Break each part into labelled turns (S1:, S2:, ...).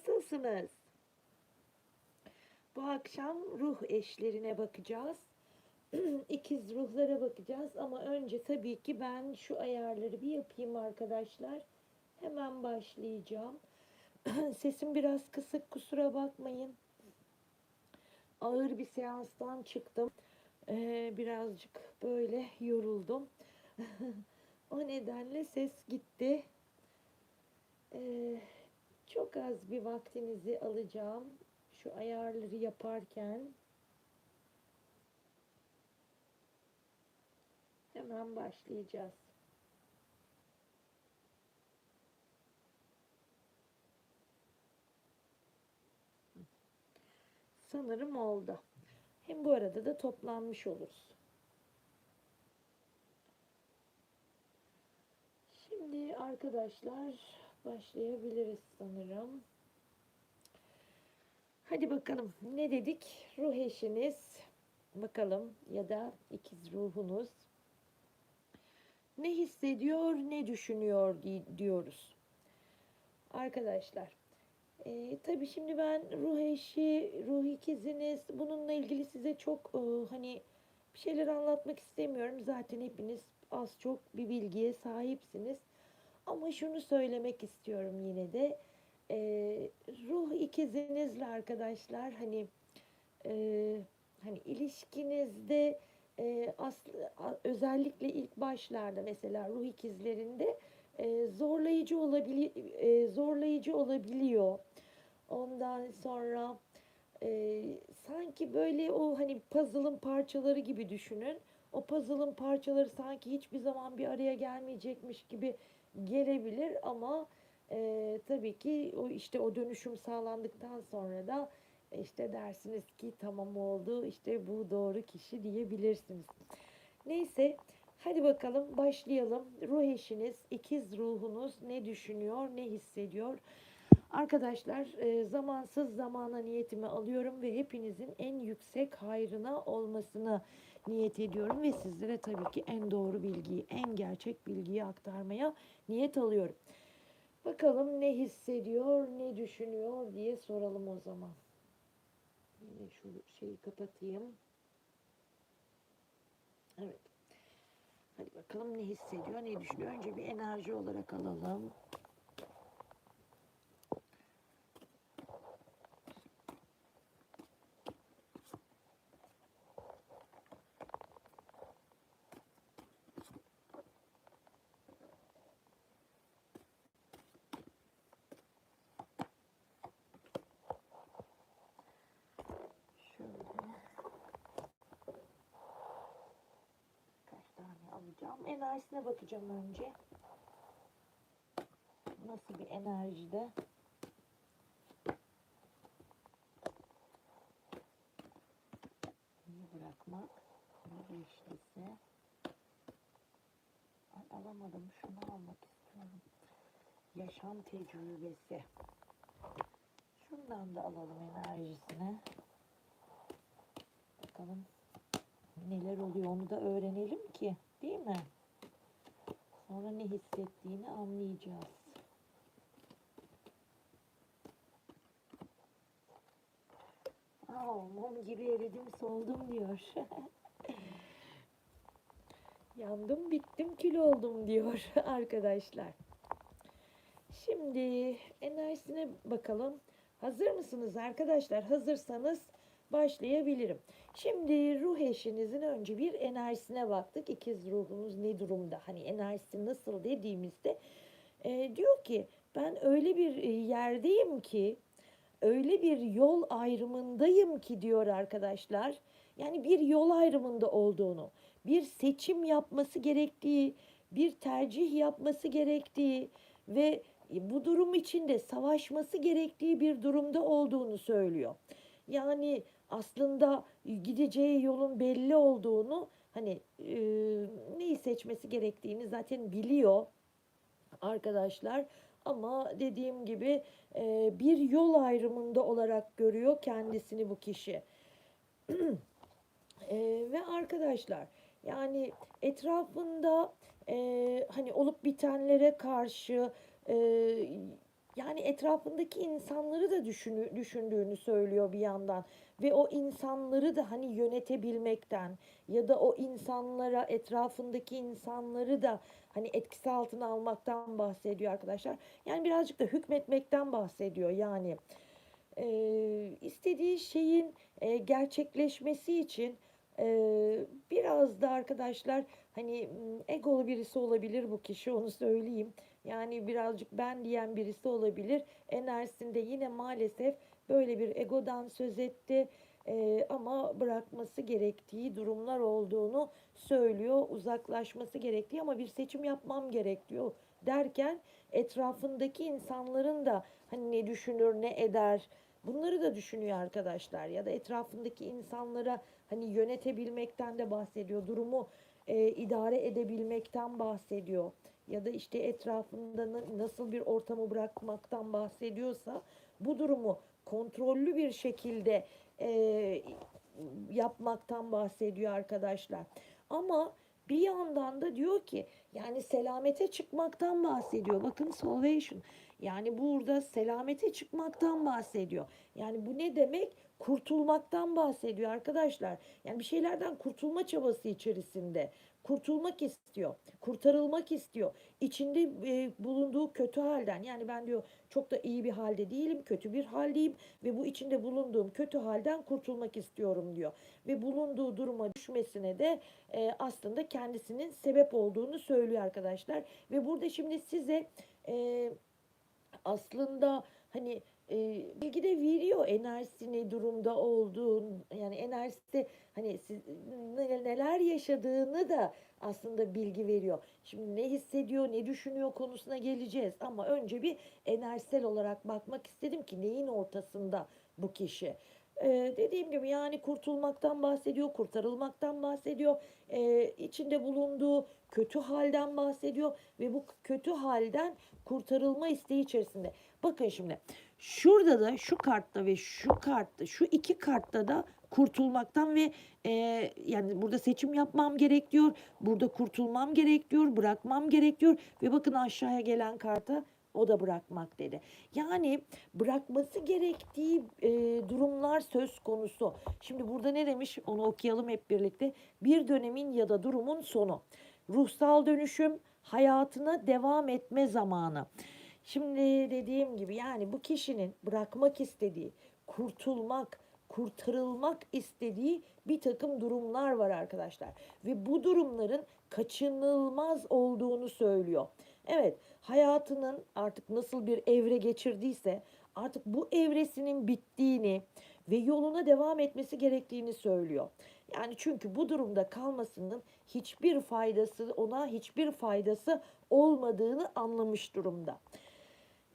S1: nasılsınız? Bu akşam ruh eşlerine bakacağız. İkiz ruhlara bakacağız ama önce tabii ki ben şu ayarları bir yapayım arkadaşlar. Hemen başlayacağım. Sesim biraz kısık kusura bakmayın. Ağır bir seanstan çıktım. Ee, birazcık böyle yoruldum. o nedenle ses gitti. Ee, çok az bir vaktinizi alacağım şu ayarları yaparken. Hemen başlayacağız. Sanırım oldu. Hem bu arada da toplanmış oluruz. Şimdi arkadaşlar başlayabiliriz sanırım. Hadi bakalım ne dedik? Ruh eşiniz bakalım ya da ikiz ruhunuz ne hissediyor, ne düşünüyor di- diyoruz. Arkadaşlar e, tabii şimdi ben ruh eşi, ruh ikiziniz bununla ilgili size çok e, hani bir şeyler anlatmak istemiyorum. Zaten hepiniz az çok bir bilgiye sahipsiniz. Ama şunu söylemek istiyorum yine de. E, ruh ikizinizle arkadaşlar hani e, hani ilişkinizde e, aslı, özellikle ilk başlarda mesela ruh ikizlerinde e, zorlayıcı olabili e, zorlayıcı olabiliyor. Ondan sonra e, sanki böyle o hani puzzle'ın parçaları gibi düşünün. O puzzle'ın parçaları sanki hiçbir zaman bir araya gelmeyecekmiş gibi gelebilir ama e, tabii ki o işte o dönüşüm sağlandıktan sonra da işte dersiniz ki tamam oldu işte bu doğru kişi diyebilirsiniz. Neyse hadi bakalım başlayalım. Ruh eşiniz, ikiz ruhunuz ne düşünüyor, ne hissediyor? Arkadaşlar e, zamansız zamana niyetimi alıyorum ve hepinizin en yüksek hayrına olmasını niyet ediyorum ve sizlere tabii ki en doğru bilgiyi, en gerçek bilgiyi aktarmaya niyet alıyorum. Bakalım ne hissediyor, ne düşünüyor diye soralım o zaman. Yine şu şeyi kapatayım. Evet. Hadi bakalım ne hissediyor, ne düşünüyor. Önce bir enerji olarak alalım. Tane alacağım? Enerjisine bakacağım önce. Nasıl bir enerjide? Niye bırakmak? Beşlisi? Ay alamadım. Şunu almak istiyorum. Yaşam tecrübesi. Şundan da alalım enerjisine. Bakalım neler oluyor onu da öğrenelim ki değil mi? Sonra ne hissettiğini anlayacağız. Aa, mum gibi eridim soldum diyor. Yandım bittim kül oldum diyor arkadaşlar. Şimdi enerjisine bakalım. Hazır mısınız arkadaşlar? Hazırsanız başlayabilirim. Şimdi ruh eşinizin önce bir enerjisine baktık. İkiz ruhunuz ne durumda? Hani enerjisi nasıl dediğimizde e, diyor ki ben öyle bir e, yerdeyim ki öyle bir yol ayrımındayım ki diyor arkadaşlar. Yani bir yol ayrımında olduğunu, bir seçim yapması gerektiği, bir tercih yapması gerektiği ve bu durum içinde savaşması gerektiği bir durumda olduğunu söylüyor. Yani aslında gideceği yolun belli olduğunu hani e, neyi seçmesi gerektiğini zaten biliyor arkadaşlar. Ama dediğim gibi e, bir yol ayrımında olarak görüyor kendisini bu kişi. E, ve arkadaşlar yani etrafında e, hani olup bitenlere karşı e, yani etrafındaki insanları da düşünü, düşündüğünü söylüyor bir yandan ve o insanları da hani yönetebilmekten ya da o insanlara etrafındaki insanları da hani etkisi altına almaktan bahsediyor arkadaşlar. Yani birazcık da hükmetmekten bahsediyor yani e, istediği şeyin e, gerçekleşmesi için e, biraz da arkadaşlar hani egolu birisi olabilir bu kişi onu söyleyeyim. Yani birazcık ben diyen birisi olabilir. Enerjisinde yine maalesef böyle bir egodan söz etti. E, ama bırakması gerektiği durumlar olduğunu söylüyor. Uzaklaşması gerektiği ama bir seçim yapmam gerek diyor derken etrafındaki insanların da hani ne düşünür ne eder bunları da düşünüyor arkadaşlar ya da etrafındaki insanlara hani yönetebilmekten de bahsediyor durumu e, idare edebilmekten bahsediyor ya da işte etrafında na- nasıl bir ortamı bırakmaktan bahsediyorsa bu durumu kontrollü bir şekilde e, yapmaktan bahsediyor arkadaşlar ama bir yandan da diyor ki yani selamete çıkmaktan bahsediyor. Bakın salvation. Yani burada selamete çıkmaktan bahsediyor. Yani bu ne demek? Kurtulmaktan bahsediyor arkadaşlar. Yani bir şeylerden kurtulma çabası içerisinde. Kurtulmak istiyor. Kurtarılmak istiyor. İçinde e, bulunduğu kötü halden. Yani ben diyor çok da iyi bir halde değilim. Kötü bir haldeyim. Ve bu içinde bulunduğum kötü halden kurtulmak istiyorum diyor. Ve bulunduğu duruma düşmesine de e, aslında kendisinin sebep olduğunu söylüyor arkadaşlar. Ve burada şimdi size e, aslında hani e, bilgi de veriyor enerjisi ne durumda olduğun yani enerjisi hani siz ne- neler yaşadığını da aslında bilgi veriyor. Şimdi ne hissediyor, ne düşünüyor konusuna geleceğiz ama önce bir enerjisel olarak bakmak istedim ki neyin ortasında bu kişi. Ee, dediğim gibi yani kurtulmaktan bahsediyor, kurtarılmaktan bahsediyor, ee, içinde bulunduğu kötü halden bahsediyor ve bu kötü halden kurtarılma isteği içerisinde. Bakın şimdi şurada da şu kartta ve şu kartta şu iki kartta da kurtulmaktan ve e, yani burada seçim yapmam gerek diyor. Burada kurtulmam gerek diyor. Bırakmam gerek diyor. Ve bakın aşağıya gelen karta o da bırakmak dedi. Yani bırakması gerektiği e, durumlar söz konusu. Şimdi burada ne demiş onu okuyalım hep birlikte. Bir dönemin ya da durumun sonu. Ruhsal dönüşüm, hayatına devam etme zamanı. Şimdi dediğim gibi yani bu kişinin bırakmak istediği, kurtulmak, kurtarılmak istediği bir takım durumlar var arkadaşlar. Ve bu durumların kaçınılmaz olduğunu söylüyor. Evet, hayatının artık nasıl bir evre geçirdiyse artık bu evresinin bittiğini ve yoluna devam etmesi gerektiğini söylüyor. Yani çünkü bu durumda kalmasının hiçbir faydası ona hiçbir faydası olmadığını anlamış durumda.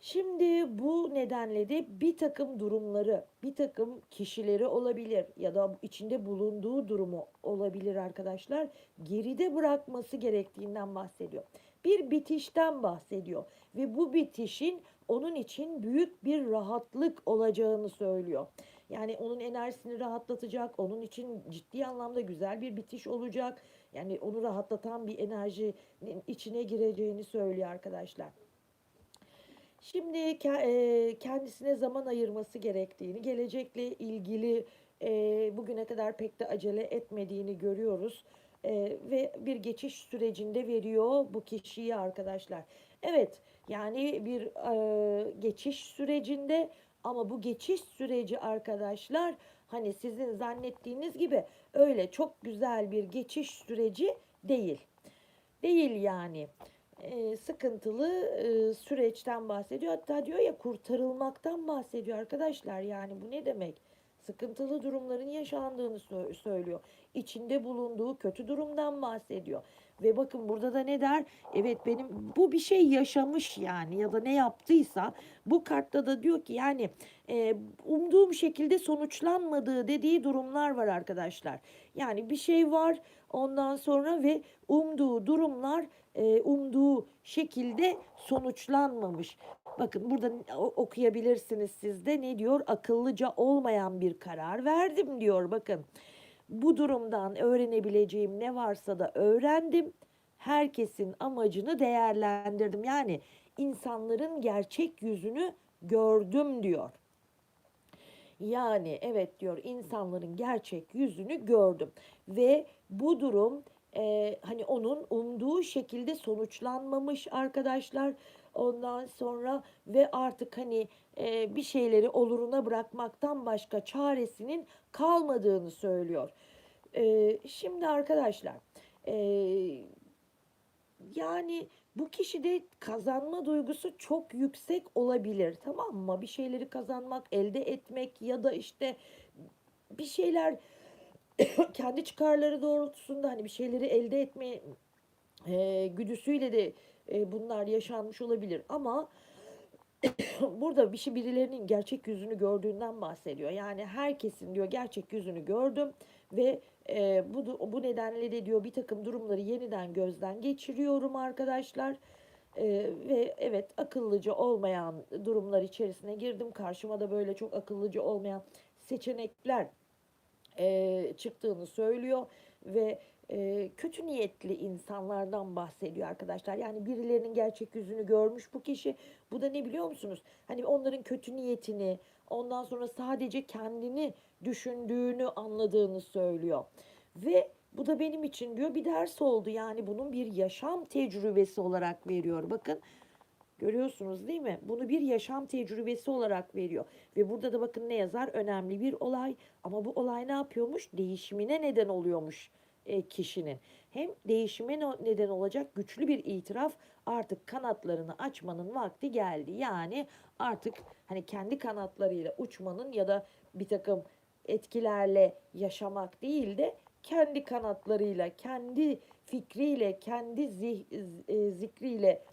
S1: Şimdi bu nedenle de bir takım durumları, bir takım kişileri olabilir ya da içinde bulunduğu durumu olabilir arkadaşlar. Geride bırakması gerektiğinden bahsediyor. Bir bitişten bahsediyor ve bu bitişin onun için büyük bir rahatlık olacağını söylüyor. Yani onun enerjisini rahatlatacak, onun için ciddi anlamda güzel bir bitiş olacak. Yani onu rahatlatan bir enerjinin içine gireceğini söylüyor arkadaşlar. Şimdi e, kendisine zaman ayırması gerektiğini, gelecekle ilgili e, bugüne kadar pek de acele etmediğini görüyoruz. E, ve bir geçiş sürecinde veriyor bu kişiyi arkadaşlar. Evet, yani bir geçiş sürecinde ama bu geçiş süreci arkadaşlar hani sizin zannettiğiniz gibi öyle çok güzel bir geçiş süreci değil. Değil yani e, sıkıntılı e, süreçten bahsediyor. Hatta diyor ya kurtarılmaktan bahsediyor arkadaşlar. Yani bu ne demek? Sıkıntılı durumların yaşandığını sö- söylüyor. İçinde bulunduğu kötü durumdan bahsediyor. Ve bakın burada da ne der? Evet benim bu bir şey yaşamış yani ya da ne yaptıysa bu kartta da diyor ki yani e, umduğum şekilde sonuçlanmadığı dediği durumlar var arkadaşlar. Yani bir şey var ondan sonra ve umduğu durumlar e, umduğu şekilde sonuçlanmamış. Bakın burada okuyabilirsiniz siz de ne diyor? Akıllıca olmayan bir karar verdim diyor. Bakın bu durumdan öğrenebileceğim ne varsa da öğrendim. Herkesin amacını değerlendirdim. Yani insanların gerçek yüzünü gördüm diyor. Yani evet diyor insanların gerçek yüzünü gördüm ve bu durum e, hani onun umduğu şekilde sonuçlanmamış arkadaşlar. Ondan sonra ve artık hani e, bir şeyleri oluruna bırakmaktan başka çaresinin kalmadığını söylüyor. E, şimdi arkadaşlar e, yani bu kişide kazanma duygusu çok yüksek olabilir tamam mı? Bir şeyleri kazanmak, elde etmek ya da işte bir şeyler kendi çıkarları doğrultusunda hani bir şeyleri elde etme e, güdüsüyle de e, bunlar yaşanmış olabilir ama burada bir şey birilerinin gerçek yüzünü gördüğünden bahsediyor. Yani herkesin diyor gerçek yüzünü gördüm ve e, bu bu nedenle de diyor bir takım durumları yeniden gözden geçiriyorum arkadaşlar. E, ve evet akıllıca olmayan durumlar içerisine girdim. Karşıma da böyle çok akıllıca olmayan seçenekler e, çıktığını söylüyor ve e, kötü niyetli insanlardan bahsediyor arkadaşlar. Yani birilerinin gerçek yüzünü görmüş bu kişi. Bu da ne biliyor musunuz? Hani onların kötü niyetini, ondan sonra sadece kendini düşündüğünü anladığını söylüyor. Ve bu da benim için diyor bir ders oldu. Yani bunun bir yaşam tecrübesi olarak veriyor. Bakın Görüyorsunuz değil mi? Bunu bir yaşam tecrübesi olarak veriyor. Ve burada da bakın ne yazar? Önemli bir olay. Ama bu olay ne yapıyormuş? Değişimine neden oluyormuş e, kişinin. Hem değişime neden olacak güçlü bir itiraf artık kanatlarını açmanın vakti geldi. Yani artık hani kendi kanatlarıyla uçmanın ya da bir takım etkilerle yaşamak değil de kendi kanatlarıyla, kendi fikriyle, kendi zih, e, zikriyle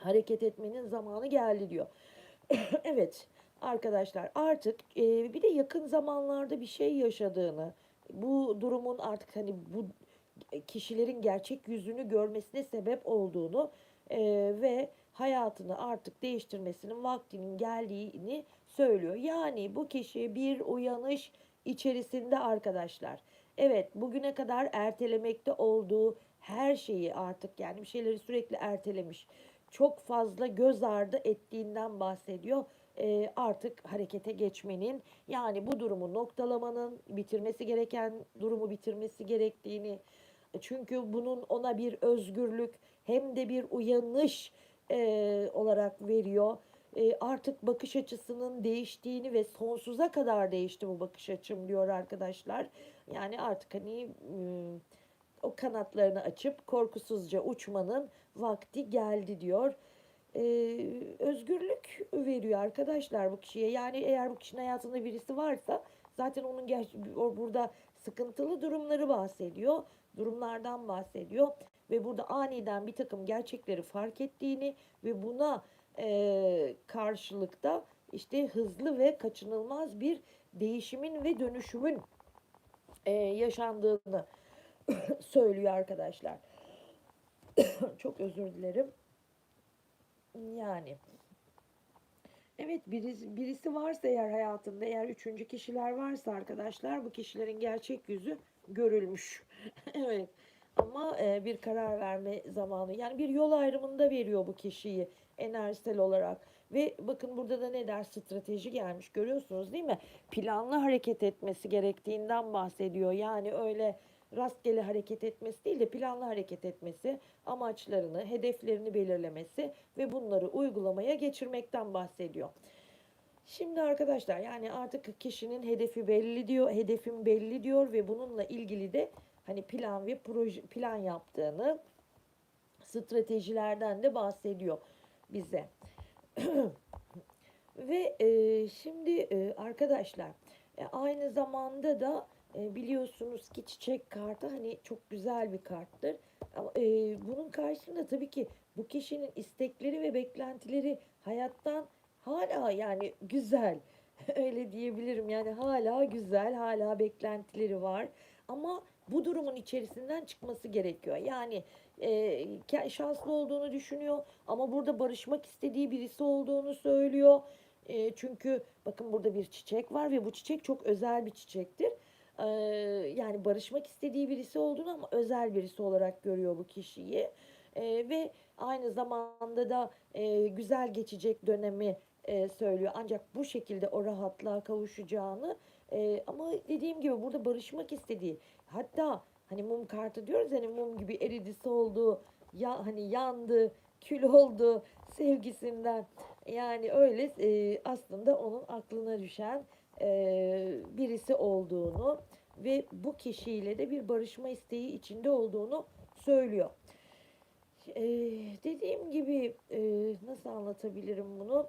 S1: hareket etmenin zamanı geldi diyor. evet arkadaşlar artık e, bir de yakın zamanlarda bir şey yaşadığını, bu durumun artık hani bu kişilerin gerçek yüzünü görmesine sebep olduğunu e, ve hayatını artık değiştirmesinin vaktinin geldiğini söylüyor. Yani bu kişi bir uyanış içerisinde arkadaşlar. Evet bugüne kadar ertelemekte olduğu her şeyi artık yani bir şeyleri sürekli ertelemiş. Çok fazla göz ardı ettiğinden bahsediyor. E, artık harekete geçmenin yani bu durumu noktalamanın bitirmesi gereken durumu bitirmesi gerektiğini çünkü bunun ona bir özgürlük hem de bir uyanış e, olarak veriyor. E, artık bakış açısının değiştiğini ve sonsuza kadar değişti bu bakış açım diyor arkadaşlar. Yani artık hani e, o kanatlarını açıp korkusuzca uçmanın vakti geldi diyor. Ee, özgürlük veriyor arkadaşlar bu kişiye. Yani eğer bu kişinin hayatında birisi varsa zaten onun burada sıkıntılı durumları bahsediyor. Durumlardan bahsediyor. Ve burada aniden bir takım gerçekleri fark ettiğini ve buna e, karşılıkta işte hızlı ve kaçınılmaz bir değişimin ve dönüşümün e, yaşandığını söylüyor arkadaşlar. Çok özür dilerim. Yani evet birisi, birisi varsa eğer hayatında eğer üçüncü kişiler varsa arkadaşlar bu kişilerin gerçek yüzü görülmüş. evet ama e, bir karar verme zamanı yani bir yol ayrımında veriyor bu kişiyi enerjisel olarak. Ve bakın burada da ne der strateji gelmiş görüyorsunuz değil mi? Planlı hareket etmesi gerektiğinden bahsediyor. Yani öyle rastgele hareket etmesi değil de planlı hareket etmesi, amaçlarını, hedeflerini belirlemesi ve bunları uygulamaya geçirmekten bahsediyor. Şimdi arkadaşlar yani artık kişinin hedefi belli diyor, hedefim belli diyor ve bununla ilgili de hani plan ve proje plan yaptığını stratejilerden de bahsediyor bize. ve e, şimdi e, arkadaşlar e, aynı zamanda da e, biliyorsunuz ki çiçek kartı hani çok güzel bir karttır. Ama e, bunun karşısında tabii ki bu kişinin istekleri ve beklentileri hayattan hala yani güzel. Öyle diyebilirim. Yani hala güzel, hala beklentileri var. Ama bu durumun içerisinden çıkması gerekiyor. Yani e, şanslı olduğunu düşünüyor ama burada barışmak istediği birisi olduğunu söylüyor. E, çünkü bakın burada bir çiçek var ve bu çiçek çok özel bir çiçektir yani barışmak istediği birisi olduğunu ama özel birisi olarak görüyor bu kişiyi. E, ve aynı zamanda da e, güzel geçecek dönemi e, söylüyor. Ancak bu şekilde o rahatlığa kavuşacağını e, ama dediğim gibi burada barışmak istediği hatta hani mum kartı diyoruz hani mum gibi eridi soldu ya hani yandı kül oldu sevgisinden yani öyle e, aslında onun aklına düşen birisi olduğunu ve bu kişiyle de bir barışma isteği içinde olduğunu söylüyor. E, dediğim gibi e, nasıl anlatabilirim bunu?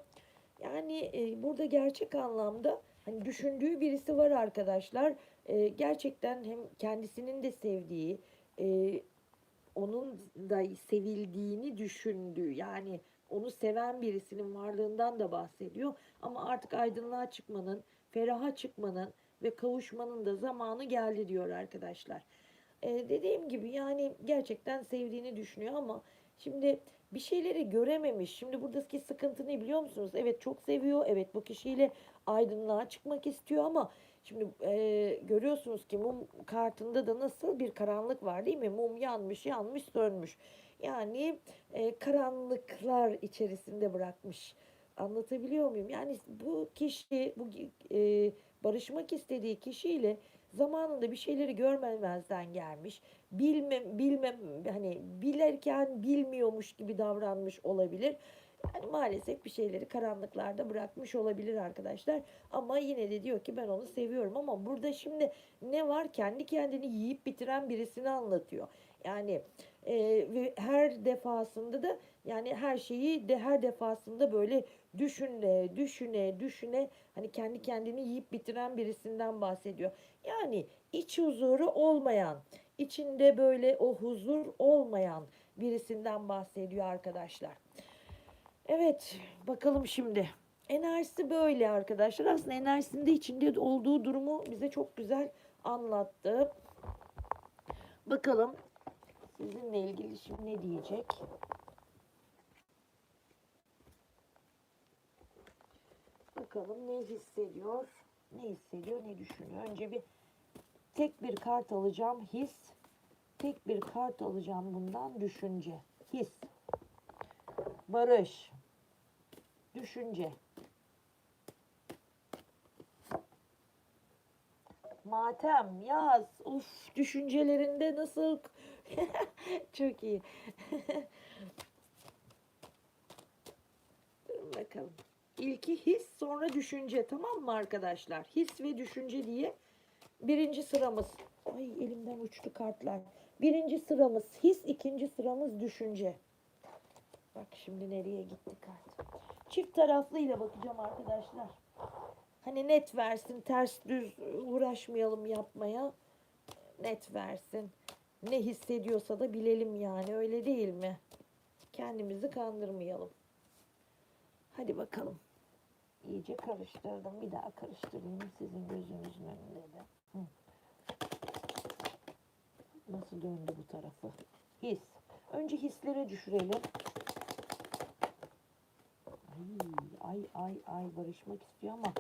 S1: Yani e, burada gerçek anlamda hani düşündüğü birisi var arkadaşlar. E, gerçekten hem kendisinin de sevdiği, e, onun da sevildiğini düşündüğü yani onu seven birisinin varlığından da bahsediyor. Ama artık aydınlığa çıkmanın, feraha çıkmanın ve kavuşmanın da zamanı geldi diyor arkadaşlar. Ee, dediğim gibi yani gerçekten sevdiğini düşünüyor ama şimdi bir şeyleri görememiş. Şimdi buradaki sıkıntı ne biliyor musunuz? Evet çok seviyor. Evet bu kişiyle aydınlığa çıkmak istiyor ama şimdi e, görüyorsunuz ki mum kartında da nasıl bir karanlık var değil mi? Mum yanmış, yanmış, sönmüş. Yani e, karanlıklar içerisinde bırakmış. Anlatabiliyor muyum? Yani bu kişi, bu e, barışmak istediği kişiyle zamanında bir şeyleri görmemezden gelmiş. Bilmem, bilmem hani bilirken bilmiyormuş gibi davranmış olabilir. Yani maalesef bir şeyleri karanlıklarda bırakmış olabilir arkadaşlar. Ama yine de diyor ki ben onu seviyorum. Ama burada şimdi ne var? Kendi kendini yiyip bitiren birisini anlatıyor. Yani e, her defasında da yani her şeyi de her defasında böyle düşüne, düşüne, düşüne hani kendi kendini yiyip bitiren birisinden bahsediyor. Yani iç huzuru olmayan, içinde böyle o huzur olmayan birisinden bahsediyor arkadaşlar. Evet, bakalım şimdi. Enerjisi böyle arkadaşlar. Aslında enerjisinde içinde olduğu durumu bize çok güzel anlattı. Bakalım sizinle ilgili şimdi ne diyecek? Bakalım ne hissediyor? Ne hissediyor, ne düşünüyor? Önce bir tek bir kart alacağım. His. Tek bir kart alacağım bundan. Düşünce. His. Barış. Düşünce. Matem, yaz. Uf, düşüncelerinde nasıl? Çok iyi. Bakalım. İlki his, sonra düşünce. Tamam mı arkadaşlar? His ve düşünce diye birinci sıramız. Ay elimden uçtu kartlar. Birinci sıramız his, ikinci sıramız düşünce. Bak şimdi nereye gitti kart. Çift taraflı ile bakacağım arkadaşlar. Hani net versin, ters düz uğraşmayalım yapmaya. Net versin. Ne hissediyorsa da bilelim yani öyle değil mi? Kendimizi kandırmayalım. Hadi bakalım. İyice karıştırdım. Bir daha karıştırayım sizin gözünüzün önünde de. Hı. Nasıl döndü bu tarafı? His. Önce hislere düşürelim. Ay ay ay barışmak istiyor ama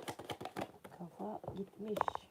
S1: kafa gitmiş.